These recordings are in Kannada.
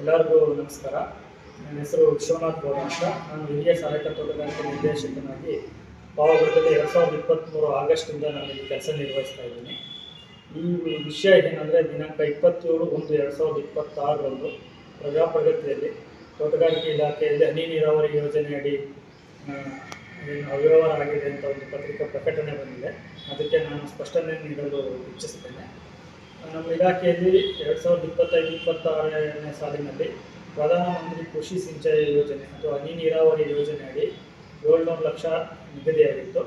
ಎಲ್ಲರಿಗೂ ನಮಸ್ಕಾರ. ನನ್ನ ಹೆಸರು ವಿಶ್ವನಾಥ್ ಗೌಡ ಅಂತ ನಾನು ಹಿರಿಯ ಸಹಾಯಕ ತೋಟಗಾರಿಕೆ ನಿರ್ದೇಶಕನಾಗಿ ಪಾವಗಡದಲ್ಲಿ ಎರಡು ಸಾವಿರದ ಇಪ್ಪತ್ತ್ಮೂರು ಆಗಸ್ಟಿಂದ ನಾನು ಇಲ್ಲಿ ಕೆಲಸ ನಿರ್ವಹಿಸ್ತಾ ಇದ್ದೀನಿ. ಈ ವಿಷಯ ಏನಂದರೆ, ದಿನಾಂಕ ಇಪ್ಪತ್ತೇಳು ಒಂದು ಎರಡು ಸಾವಿರದ ಇಪ್ಪತ್ತಾರರಂದು ಪ್ರಜಾಪ್ರಗತಿಯಲ್ಲಿ, ತೋಟಗಾರಿಕೆ ಇಲಾಖೆಯಲ್ಲಿ ಹನಿ ನೀರಾವರಿ ಯೋಜನೆಯಡಿ ಏನು ಅವ್ಯವಹಾರ ಆಗಿದೆ ಅಂತ ಒಂದು ಪತ್ರಿಕಾ ಪ್ರಕಟಣೆ ಬಂದಿದೆ. ಅದಕ್ಕೆ ನಾನು ಸ್ಪಷ್ಟನೆ ನೀಡಲು ಇಚ್ಛಿಸುತ್ತೇನೆ ನಮ್ಮ ಇಲಾಖೆಯಲ್ಲಿ ಎರಡು ಸಾವಿರದ ಇಪ್ಪತ್ತೈದು, ಇಪ್ಪತ್ತಾರನೇ ಸಾಲಿನಲ್ಲಿ ಪ್ರಧಾನಮಂತ್ರಿ ಕೃಷಿ ಸಿಂಚಾಯಿ ಯೋಜನೆ ಅಥವಾ ಹನಿ ನೀರಾವರಿ ಯೋಜನೆಯಡಿ ಏಳ್ನೂರು ಲಕ್ಷ ನಿಗದಿಯಾಗಿತ್ತು.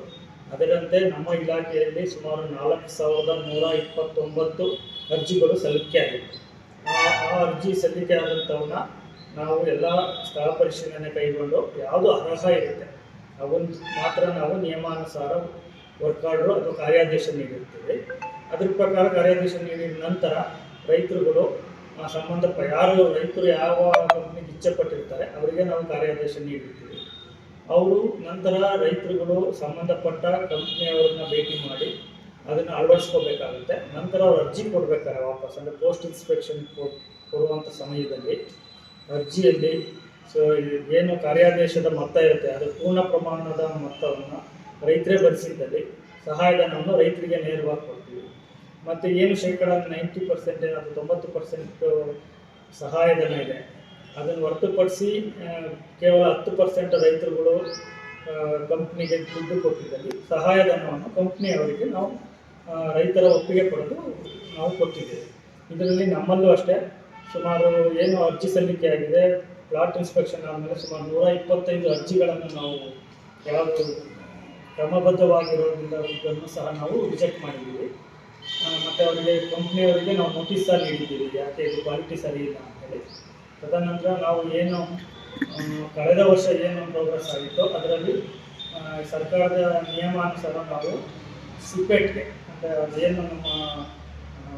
ಅದರಂತೆ ನಮ್ಮ ಇಲಾಖೆಯಲ್ಲಿ ಸುಮಾರು ನಾಲ್ಕು ಸಾವಿರದ ನೂರ ಇಪ್ಪತ್ತೊಂಬತ್ತು ಅರ್ಜಿಗಳು ಸಲ್ಲಿಕೆಯಾಗಿತ್ತು ಆ ಅರ್ಜಿ ಸಲ್ಲಿಕೆ ಆದಂಥವನ್ನ ನಾವು ಎಲ್ಲ ಸ್ಥಳ ಪರಿಶೀಲನೆ ಕೈಗೊಂಡು ಯಾವುದು ಅರ್ಹ ಇರುತ್ತೆ ಅವನ್ ಮಾತ್ರ ನಾವು ನಿಯಮಾನುಸಾರ ವರ್ಕ್ ಆರ್ಡ್ರು ಅಥವಾ ಕಾರ್ಯಾದೇಶ ನೀಡಿರ್ತೀವಿ. ಅದ್ರ ಪ್ರಕಾರ ಕಾರ್ಯಾದೇಶ ನೀಡಿದ ನಂತರ ರೈತರುಗಳು, ಆ ಸಂಬಂಧಪ ಯಾರು, ರೈತರು ಯಾವ ಕಂಪ್ನಿಗೆ ಇಚ್ಛೆಪಟ್ಟಿರ್ತಾರೆ, ಅವರಿಗೆ ನಾವು ಕಾರ್ಯಾದೇಶ ನೀಡಿರ್ತೀವಿ. ಅವರು ನಂತರ ರೈತರುಗಳು ಸಂಬಂಧಪಟ್ಟ ಕಂಪ್ನಿಯವ್ರನ್ನ ಭೇಟಿ ಮಾಡಿ ಅದನ್ನು ಅಳವಡಿಸ್ಕೋಬೇಕಾಗುತ್ತೆ. ನಂತರ ಅವ್ರು ಅರ್ಜಿ ಕೊಡಬೇಕಾರೆ ವಾಪಸ್, ಅಂದರೆ ಪೋಸ್ಟ್ ಇನ್ಸ್ಪೆಕ್ಷನ್ ಕೊಡುವಂಥ ಸಮಯದಲ್ಲಿ ಅರ್ಜಿಯಲ್ಲಿ ಸೊ ಏನು ಕಾರ್ಯಾದೇಶದ ಮೊತ್ತ ಇರುತ್ತೆ, ಅದು ಪೂರ್ಣ ಪ್ರಮಾಣದ ಮೊತ್ತವನ್ನು ರೈತರೇ ಭರಿಸಿದ್ದಲ್ಲಿ ಸಹಾಯಧನವನ್ನು ರೈತರಿಗೆ ನೇರವಾಗಿ ಕೊಡ್ತೀವಿ. ಮತ್ತು ಏನು ಶೇಕಡ ನೈಂಟಿ ಪರ್ಸೆಂಟ್ ಏನಾದರೂ ತೊಂಬತ್ತು ಪರ್ಸೆಂಟ್ ಸಹಾಯಧನ ಇದೆ. ಅದನ್ನು ಹೊರತುಪಡಿಸಿ ಕೇವಲ ಹತ್ತು ಪರ್ಸೆಂಟ್ ರೈತರುಗಳು ಕಂಪ್ನಿಗೆ ದುಡ್ಡು ಕೊಟ್ಟಿದ್ದಲ್ಲಿ, ಸಹಾಯಧನವನ್ನು ಕಂಪ್ನಿಯವರಿಗೆ ನಾವು ರೈತರ ಒಪ್ಪಿಗೆ ಪಡೆದು ನಾವು ಕೊಟ್ಟಿದ್ದೇವೆ. ಇದರಲ್ಲಿ ನಮ್ಮಲ್ಲೂ ಅಷ್ಟೇ, ಸುಮಾರು ಏನು ಅರ್ಜಿ ಸಲ್ಲಿಕೆ ಆಗಿದೆ, ಪ್ಲಾಟ್ ಇನ್ಸ್ಪೆಕ್ಷನ್ ಆದಮೇಲೆ ಸುಮಾರು ನೂರ ಇಪ್ಪತ್ತೈದು ಅರ್ಜಿಗಳನ್ನು ನಾವು ಯಾವುದು ಕ್ರಮಬದ್ಧವಾಗಿರೋದ್ರಿಂದ ಇದನ್ನು ಸಹ ನಾವು ರಿಜೆಕ್ಟ್ ಮಾಡಿದ್ದೀವಿ. ಮತ್ತು ಅವರಿಗೆ ಕಂಪ್ನಿಯವರಿಗೆ ನಾವು ನೋಟಿಸ್ ಸಹ ನೀಡಿದ್ದೀವಿ ಯಾಕೆ ಇದು ಕ್ವಾಲಿಟಿ ಸರಿ ಇಲ್ಲ ಅಂತೇಳಿ ತದನಂತರ ನಾವು ಏನು ಕಳೆದ ವರ್ಷ ಏನು ಪ್ರೋಗ್ರೆಸ್ ಆಗಿತ್ತೋ ಅದರಲ್ಲಿ ಸರ್ಕಾರದ ನಿಯಮಾನುಸಾರ ನಾವು ಸಿಪೆಟ್ಗೆ, ಅಂದರೆ ಅದೇನು ನಮ್ಮ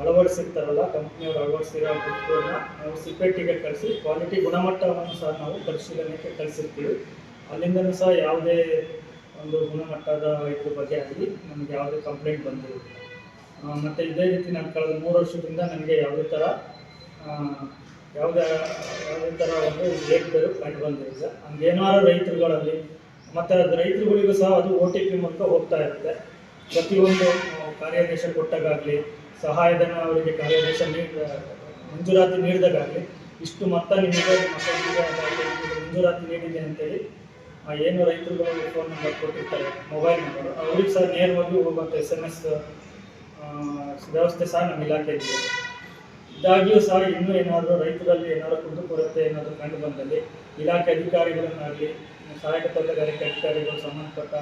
ಅಳವಡಿಸಿರ್ತಾರಲ್ಲ ಕಂಪ್ನಿಯವರು ಅಳವಡಿಸಿರೋ ಬುಕ್ಕನ್ನು ನಾವು ಸಿಪೆಟ್ಟಿಗೆ ಕಳಿಸಿ ಕ್ವಾಲಿಟಿ ಗುಣಮಟ್ಟವನ್ನು ಸಹ ನಾವು ಪರಿಶೀಲನೆಗೆ ಕಳಿಸಿರ್ತೀವಿ. ಅಲ್ಲಿಂದನೂ ಸಹ ಯಾವುದೇ ಒಂದು ಗುಣಮಟ್ಟದ ಇದ್ರ ಬಗ್ಗೆ ಆಗಲಿ ನಮಗೆ ಯಾವುದೇ ಕಂಪ್ಲೇಂಟ್ ಬಂದಿರೋದಿಲ್ಲ. ಮತ್ತು ಇದೇ ರೀತಿ ನಾನು ಕಳೆದ ಮೂರು ವರ್ಷದಿಂದ ನನಗೆ ಯಾವುದೇ ಥರ ಯಾವುದೇ ಯಾವುದೇ ಥರ ಒಂದು ಏರ್ಪೇರು ಕಂಡು ಬಂದಿರಲಿಲ್ಲ ಹಂಗೇನಾದ್ರು ರೈತರುಗಳಲ್ಲಿ, ಮತ್ತು ಅದು ರೈತರುಗಳಿಗೂ ಸಹ ಅದು ಒ ಟಿ ಪಿ ಮೂಲಕ ಹೋಗ್ತಾ ಇರುತ್ತೆ. ಪ್ರತಿಯೊಂದು ಕಾರ್ಯಾದೇಶ ಕೊಟ್ಟಾಗಲಿ ಸಹಾಯಧನ ಅವರಿಗೆ ಕಾರ್ಯಾದೇಶ ನೀಡ, ಮಂಜೂರಾತಿ ನೀಡಿದಾಗಲಿ ಇಷ್ಟು ಮೊತ್ತ ನಿಮಗೆ ಮಂಜೂರಾತಿ ನೀಡಿದೆ ಅಂತೇಳಿ ಏನು ರೈತರುಗಳು ಫೋನ್ ನಂಬರ್ ಕೊಟ್ಟಿರ್ತಾರೆ ಮೊಬೈಲ್ ನಂಬರ್ ಅವ್ರಿಗೆ ಸಹ ನೇರವಾಗಿ ಹೋಗುವಂಥ ಎಸ್ ಎಂ ಎಸ್ ವ್ಯವಸ್ಥೆ ಸಹ ನಮ್ಮ ಇಲಾಖೆಯಲ್ಲಿ ಇದಾಗಿಯೂ ಸಹ ಇನ್ನೂ ಏನಾದರೂ ರೈತರಲ್ಲಿ ಏನಾದರೂ ಕುಂದುಕೊರತೆ ಏನಾದರೂ ಕಂಡು ಬಂದಲ್ಲಿ, ಇಲಾಖೆ ಅಧಿಕಾರಿಗಳನ್ನಾಗಲಿ, ಸಹಾಯಕ ತೋಟಗಾರಿಕೆ ಅಧಿಕಾರಿಗಳು ಸಂಬಂಧಪಟ್ಟ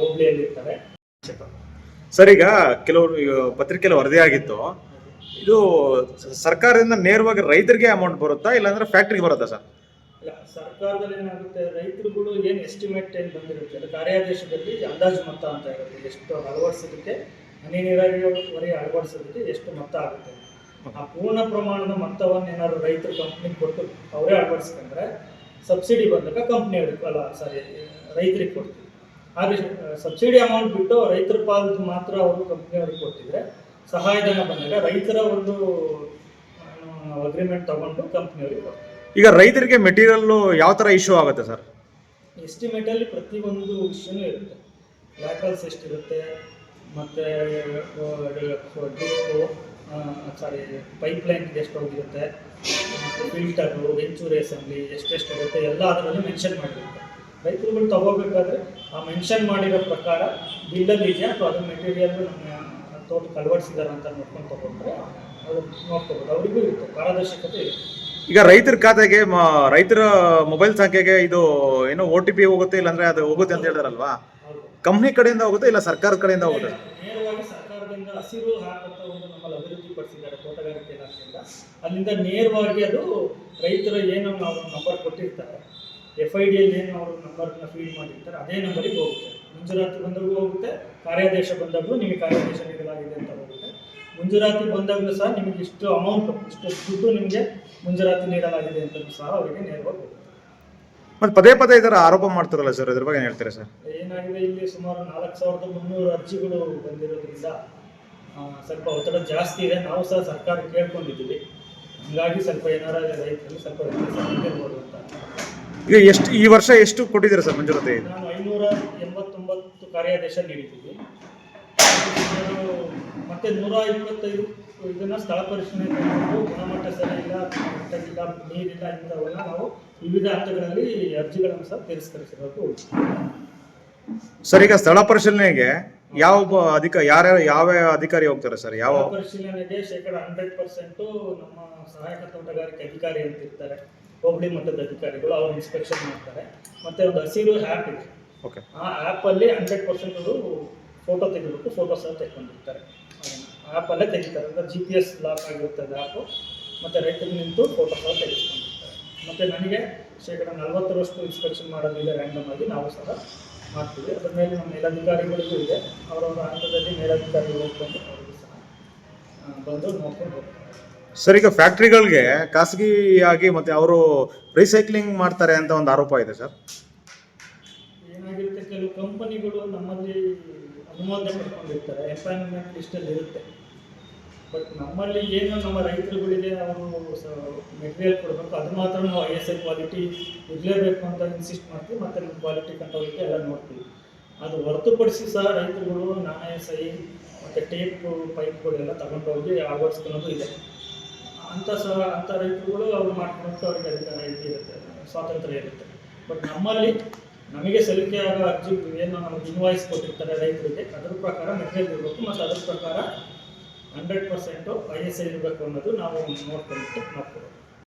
ಹೋಬಳಿಯಲ್ಲಿರ್ತಾರೆ ಸರ್, ಈಗ ಕೆಲವರು ಪತ್ರಿಕೆಯಲ್ಲಿ ವರದಿ ಆಗಿತ್ತು. ಇದು ಸರ್ಕಾರದಿಂದ ನೇರವಾಗಿ ರೈತರಿಗೆ ಅಮೌಂಟ್ ಬರುತ್ತಾ, ಇಲ್ಲಾಂದ್ರೆ ಫ್ಯಾಕ್ಟ್ರಿಗೆ ಬರುತ್ತಾ ಸರ್? ಸರ್ಕಾರದಲ್ಲಿ ಏನಾಗುತ್ತೆ, ರೈತರುಗಳು ಏನು ಎಸ್ಟಿಮೇಟ್ ಏನು ಬಂದಿರುತ್ತೆ? ಅದು ಕಾರ್ಯಾದೇಶದಲ್ಲಿ ಅಂದಾಜು ಮೊತ್ತ ಅಂತ ಇರುತ್ತೆ. ಎಷ್ಟು ಅಳವಡಿಸೋದಕ್ಕೆ, ಹನಿ ನೀರಾವರಿ ಅಳವಡಿಸೋದಕ್ಕೆ ಎಷ್ಟು ಮೊತ್ತ ಆಗುತ್ತೆ? ಆ ಪೂರ್ಣ ಪ್ರಮಾಣದ ಮೊತ್ತವನ್ನು ಏನಾದ್ರು ರೈತರು ಕಂಪ್ನಿಗೆ ಕೊಟ್ಟು ಅವರೇ ಅಳವಡಿಸ್ಕೊಂಡ್ರೆ ಸಬ್ಸಿಡಿ ಬಂದಾಗ ಕಂಪ್ನಿ ಅಲ್ಲ ಸಾರಿ ರೈತರಿಗೆ ಕೊಡ್ತೀವಿ. ಆದರೆ ಸಬ್ಸಿಡಿ ಅಮೌಂಟ್ ಬಿಟ್ಟು ರೈತರ ಪಾಲ್ದು ಮಾತ್ರ ಅವರು ಕಂಪ್ನಿಯವ್ರಿಗೆ ಕೊಡ್ತಿದ್ರೆ ಸಹಾಯಧನ ಬಂದಾಗ ರೈತರ ಒಂದು ಅಗ್ರಿಮೆಂಟ್ ತಗೊಂಡು ಕಂಪ್ನಿಯವ್ರಿಗೆ ಕೊಡ್ತೀವಿ. ಈಗ ರೈತರಿಗೆ ಮೆಟೀರಿಯಲ್ ಯಾವ ತರ ಇಶ್ಯೂ ಆಗುತ್ತೆ ಸರ್ ಎಸ್ಟಿಮೇಟಲ್ಲಿ ಪ್ರತಿಯೊಂದು ವಿಷಯನೂ ಇರುತ್ತೆ. ಲ್ಯಾಟ್ರಲ್ಸ್ ಎಷ್ಟಿರುತ್ತೆ, ಮತ್ತು ಡಿಪ್ಪು ಸಾರಿ ಪೈಪ್ಲೈನ್ಗೆ ಎಷ್ಟು ಹೋಗಿರುತ್ತೆ, ಮತ್ತು ಫಿಲ್ಟರು ವೆಂಚೂರಿ ಅಸೆಂಬ್ಲಿ ಎಷ್ಟೆಷ್ಟು ಇರುತ್ತೆ, ಎಲ್ಲ ಅದರಲ್ಲಿ ಮೆನ್ಷನ್ ಮಾಡಿರುತ್ತೆ. ರೈತರುಗಳು ತಗೋಬೇಕಾದ್ರೆ ಆ ಮೆನ್ಷನ್ ಮಾಡಿರೋ ಪ್ರಕಾರ ಬಿಲ್ಲಲ್ಲಿ ಇದೆಯಾ ಅಥವಾ ಅದು ಮೆಟೀರಿಯಲ್ ನಮ್ಮ ತೋಟಕ್ಕೆ ಅಳವಡಿಸಿದಾರೆ ಅಂತ ನೋಡ್ಕೊಂಡು ತಗೊಂಡ್ರೆ ಅದು ನೋಡ್ಕೋಬೋದು. ಅವರಿಗೂ ಇರುತ್ತೆ, ಪಾರದರ್ಶಕತೆ ಇರುತ್ತೆ. ಈಗ ರೈತರ ಖಾತೆಗೆ ರೈತರ ಮೊಬೈಲ್ ಸಂಖ್ಯೆಗೆ ಇದು ಏನೋ ಓ ಟಿ ಪಿ ಹೋಗುತ್ತೆ ಇಲ್ಲಾಂದ್ರೆ ಅದು ಹೋಗುತ್ತೆ ಅಂತ ಹೇಳಿದಾರಲ್ವಾ? ಕಂಪ್ನಿ ಕಡೆಯಿಂದ ಹೋಗುತ್ತೆ ಇಲ್ಲ ಸರ್ಕಾರ ಕಡೆಯಿಂದ ಹೋಗುತ್ತೆ? ನೇರವಾಗಿ ಸರ್ಕಾರದಿಂದ ಹಸಿರು ಹಾಕುವಂತ ಒಂದು ನಮ್ಮಲ್ಲಿ ಅಭಿವೃದ್ಧಿ ಪಡಿಸಿದ್ದಾರೆ ತೋಟಗಾರಿಕೆ ಇಲಾಖೆಯಿಂದ. ಅಲ್ಲಿಂದ ನೇರವಾಗಿ ಅದು ರೈತರ ಏನು ನಾವು ನಂಬರ್ ಕೊಟ್ಟಿರ್ತಾರೆ. ಎಫ್ ಐ ಡಿಯಲ್ಲಿ ಏನು ಅವರು ನಂಬರ್ನ ಫೀಡ್ ಮಾಡಿರ್ತಾರೆ. ಅದೇ ನಂಬರಿಗೆ ಹೋಗುತ್ತೆ. ಮಂಜೂರಾತಿ ಬಂದಾಗೂ ಹೋಗುತ್ತೆ. ಕಾರ್ಯಾದೇಶ ಬಂದಾಗಲೂ ನಿಮಗೆ ಕಾರ್ಯಾದೇಶ ನೀಡಲಾಗಿದೆ ಅಂತ ಹೋಗುತ್ತೆ. ಮಂಜೂರಾತಿ ಬಂದಾಗಲೂ ಸಹ ನಿಮಗೆ ಇಷ್ಟು ಅಮೌಂಟ್ ಇಷ್ಟು ದುಡ್ಡು ನಿಮಗೆ ಮುಂಜೂರಾತಿ ನೀಡಲಾಗಿದೆ ಅಂತ ಸಹ ಅವರಿಗೆ ನೇರವಾಗಿ ಮತ್ತೆ ಪದೇ ಪದೇ ಇದರ ಆರೋಪ ಮಾಡ್ತಾರಲ್ಲ ಸರ್ ಇದ್ರ ಬಗ್ಗೆ ಹೇಳ್ತಾರೆ ಹೇಳ್ತೀರಾ ಸರ್? ಏನಾಗಿದೆ ಇಲ್ಲಿ ಸುಮಾರು ನಾಲ್ಕು ಸಾವಿರದ ಮುನ್ನೂರು ಅರ್ಜಿಗಳು ಬಂದಿರೋದ್ರಿಂದ ಆ, ಸ್ವಲ್ಪ ಒತ್ತಡ ಜಾಸ್ತಿ ಇದೆ. ನಾವು ಸಹ ಸರ್ಕಾರ ಕೇಳ್ಕೊಂಡಿದ್ದೀವಿ. ಹಂಗಾಗಿ ಹೀಗಾಗಿ ಸ್ವಲ್ಪ ಏನಾರ ರೈತರಲ್ಲಿ ಸ್ವಲ್ಪ ವ್ಯತ್ಯಾಸ ಆಗಿರ್ಬೋದು ಅಂತ. ಈಗ ಎಷ್ಟು ಈ ವರ್ಷ ಎಷ್ಟು ಕೊಟ್ಟಿದ್ದೀರಾ ಸರ್ ಮಂಜೂರಾತಿ? ನಾನು ಐನೂರ ಎಂಬತ್ತೊಂಬತ್ತು ಕಾರ್ಯಾದೇಶ ನೀಡಿದ್ದೀವಿ. ಸುಮಾರು ಮತ್ತೆ ನೂರ ಇಪ್ಪತ್ತೈದು ಇದನ್ನ ಸ್ಥಳ ಪರಿಶೀಲನೆ ಗುಣಮಟ್ಟ ಸರಿ ಇಲ್ಲ ಮಟ್ಟ ಇಲ್ಲ ನೀರಿಲ್ಲ ಇಂಥವೆಲ್ಲ ನಾವು ವಿವಿಧ ಹಂತಗಳಲ್ಲಿ ಅರ್ಜಿಗಳನ್ನು ಸಹ ತಿರಸ್ಕರಿಸಿರೋದು ಸರ್ ಈಗ ಸ್ಥಳ ಪರಿಶೀಲನೆಗೆ ಯಾವ ಅಧಿಕ ಯಾರ ಯಾವ ಅಧಿಕಾರಿ ಹೋಗ್ತಾರೆ ಸರ್? ಯಾವ ಪರಿಶೀಲನೆಗೆ ಶೇಕಡ ಹಂಡ್ರೆಡ್ ಪರ್ಸೆಂಟ್ ನಮ್ಮ ಸಹಾಯಕ ತೋಟಗಾರಿಕೆ ಅಧಿಕಾರಿ ಅಂತ ಇರ್ತಾರೆ. ಹೋಬಳಿ ಮಟ್ಟದ ಅಧಿಕಾರಿಗಳು ಅವರು ಇನ್ಸ್ಪೆಕ್ಷನ್ ಮಾಡ್ತಾರೆ. ಮತ್ತೆ ಒಂದು ಹಸಿರು ಆ್ಯಪ್ ಇದೆ. ಓಕೆ ಆ ಆ್ಯಪಲ್ಲಿ ಹಂಡ್ರೆಡ್ ಪರ್ಸೆಂಟ್ ಅದು ಫೋಟೋ ತೆಗಿಬೇಕು ಫೋಟೋ ಸಹ ತೆಗೆದುಕೊಂಡಿರ್ತಾರೆ ಆ್ಯಪಲ್ಲೇ ತೆಗಿತಾರೆ. ಅಂದರೆ ಜಿ ಪಿ ಎಸ್ ಲಾಕ್ ಆಗಿರ್ತದೆ ಆ್ಯಪು ಮತ್ತು ರೈಟಿಗೆ ನಿಂತು ಫೋಟೋ ಸಹ ತೆಗೆಸ್ಕೊಂಡಿರ್ತಾರೆ. ಮತ್ತು ನನಗೆ ಶೇಕಡ ನಲ್ವತ್ತರಷ್ಟು ಇನ್ಸ್ಪೆಕ್ಷನ್ ಮಾಡೋದಿಲ್ಲ ರ್ಯಾಂಡಮ್ ಆಗಿ ನಾವು ಸಹ ಮಾಡ್ತೀವಿ. ಅದ್ರ ಮೇಲೆ ನಮ್ಮ ಮೇಲಧಿಕಾರಿಗಳಿಗೂ ಇದೆ. ಅವರವರ ಹಂತದಲ್ಲಿ ಮೇಲಧಿಕಾರಿಗಳು ಹೋಗ್ಕೊಂಡು ಅವರಿಗೂ ಸಹ ಬಂದು ನೋಡ್ಕೊಂಡು ಹೋಗ್ತಾರೆ. ಸರ್ ಈಗ ಫ್ಯಾಕ್ಟ್ರಿಗಳಿಗೆ ಖಾಸಗಿಯಾಗಿ ಮತ್ತು ಅವರು ರೀಸೈಕ್ಲಿಂಗ್ ಮಾಡ್ತಾರೆ ಅಂತ ಒಂದು ಆರೋಪ ಇದೆ ಸರ್. ಏನಾಗಿರುತ್ತೆ? ಕೆಲವು ಕಂಪನಿಗಳು ನಮ್ಮಲ್ಲಿ ಅನುಮೋದನೆ ಪಡ್ಕೊಂಡಿರ್ತಾರೆ ಎಂಪ್ಲಾಯ್ಮೆಂಟ್ ಲಿಸ್ಟಲ್ಲಿ ಇರುತ್ತೆ. ಬಟ್ ನಮ್ಮಲ್ಲಿ ಏನು ನಮ್ಮ ರೈತರುಗಳಿದೆ ಅವರು ಮೆಟೀರಿಯಲ್ ಕೊಡಬೇಕು, ಅದು ಮಾತ್ರ ನಾವು ಐ ಎಸ್ ಎಲ್ ಕ್ವಾಲಿಟಿ ಇರಲೇಬೇಕು ಅಂತ ಇನ್ಸಿಸ್ಟ್ ಮಾಡ್ತೀವಿ, ಮತ್ತೆ ನಮ್ಮ ಕ್ವಾಲಿಟಿ ಕಂಟ್ರೋಲಿಗೆ ಎಲ್ಲ ನೋಡ್ತೀವಿ. ಅದು ಹೊರತುಪಡಿಸಿ ಸಹ ರೈತರುಗಳು ನಾನ್ ಸಹಿ ಮತ್ತು ಟೇಪ್ ಪೈಪ್ಗಳೆಲ್ಲ ತಗೊಂಡೋಗಿ ಅಳವಡಿಸ್ಕೊಳ್ಳೋದು ಇದೆ. ಅಂಥ ಸಹ ಅಂಥ ರೈತರುಗಳು ಅವ್ರು ಮಾಡ್ಕೊಂಡು ಅವ್ರಿಗೆ ಅಧಿಕಾರ ಇರುತ್ತೆ ಸ್ವಾತಂತ್ರ್ಯ ಇರುತ್ತೆ. ಬಟ್ ನಮ್ಮಲ್ಲಿ ನಮಗೆ ಸಲ್ಲಿಕೆ ಆಗೋ ಅರ್ಜಿ ಏನು ನಮಗೆ ಇನ್ವಾಯ್ಸ್ ಕೊಟ್ಟಿರ್ತಾರೆ ರೈತರಿಗೆ, ಅದ್ರ ಪ್ರಕಾರ ಮೆಟೀರಿಯಲ್ ಇರಬೇಕು ಮತ್ತು ಅದ್ರ ಪ್ರಕಾರ hundred percent I S I ಇರಬೇಕು ಅನ್ನೋದು ನಾವು ನೋಡ್ಕೊಂಡ್ಬಿಟ್ಟು ಮಾಡ್ಕೊಬೇಕು